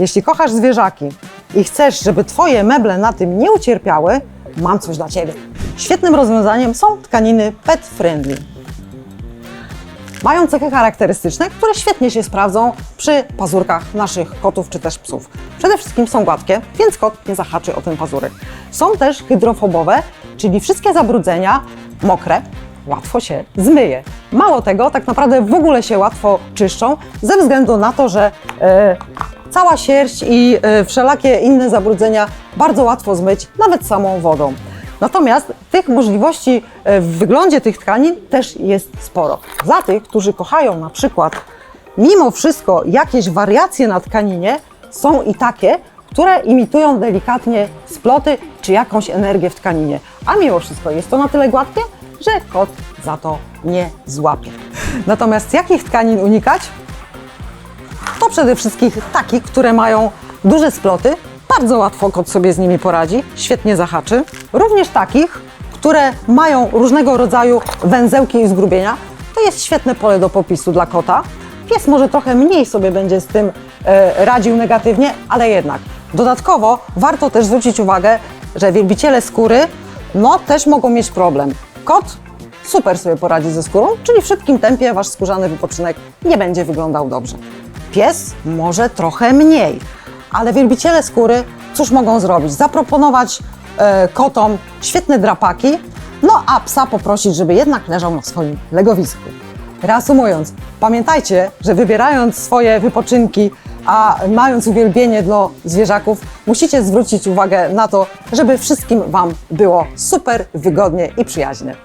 Jeśli kochasz zwierzaki i chcesz, żeby Twoje meble na tym nie ucierpiały, mam coś dla Ciebie. Świetnym rozwiązaniem są tkaniny pet friendly. Mają cechy charakterystyczne, które świetnie się sprawdzą przy pazurkach naszych kotów czy też psów. Przede wszystkim są gładkie, więc kot nie zahaczy o ten pazurek. Są też hydrofobowe, czyli wszystkie zabrudzenia mokre łatwo się zmyje. Mało tego, tak naprawdę w ogóle się łatwo czyszczą, ze względu na to, że e, cała sierść i e, wszelakie inne zabrudzenia bardzo łatwo zmyć, nawet samą wodą. Natomiast tych możliwości e, w wyglądzie tych tkanin też jest sporo. Dla tych, którzy kochają na przykład mimo wszystko jakieś wariacje na tkaninie, są i takie, które imitują delikatnie sploty czy jakąś energię w tkaninie. A mimo wszystko jest to na tyle gładkie, że kot za to nie złapie. Natomiast jakich tkanin unikać? To przede wszystkim takich, które mają duże sploty. Bardzo łatwo kot sobie z nimi poradzi, świetnie zahaczy. Również takich, które mają różnego rodzaju węzełki i zgrubienia. To jest świetne pole do popisu dla kota. Pies może trochę mniej sobie będzie z tym e, radził negatywnie, ale jednak. Dodatkowo warto też zwrócić uwagę, że wielbiciele skóry no też mogą mieć problem. Kot super sobie poradzi ze skórą, czyli w szybkim tempie wasz skórzany wypoczynek nie będzie wyglądał dobrze. Pies może trochę mniej, ale wielbiciele skóry cóż mogą zrobić? Zaproponować e, kotom świetne drapaki, no a psa poprosić, żeby jednak leżał na swoim legowisku. Reasumując, pamiętajcie, że wybierając swoje wypoczynki, a mając uwielbienie dla zwierzaków, musicie zwrócić uwagę na to, żeby wszystkim Wam było super, wygodnie i przyjaźnie.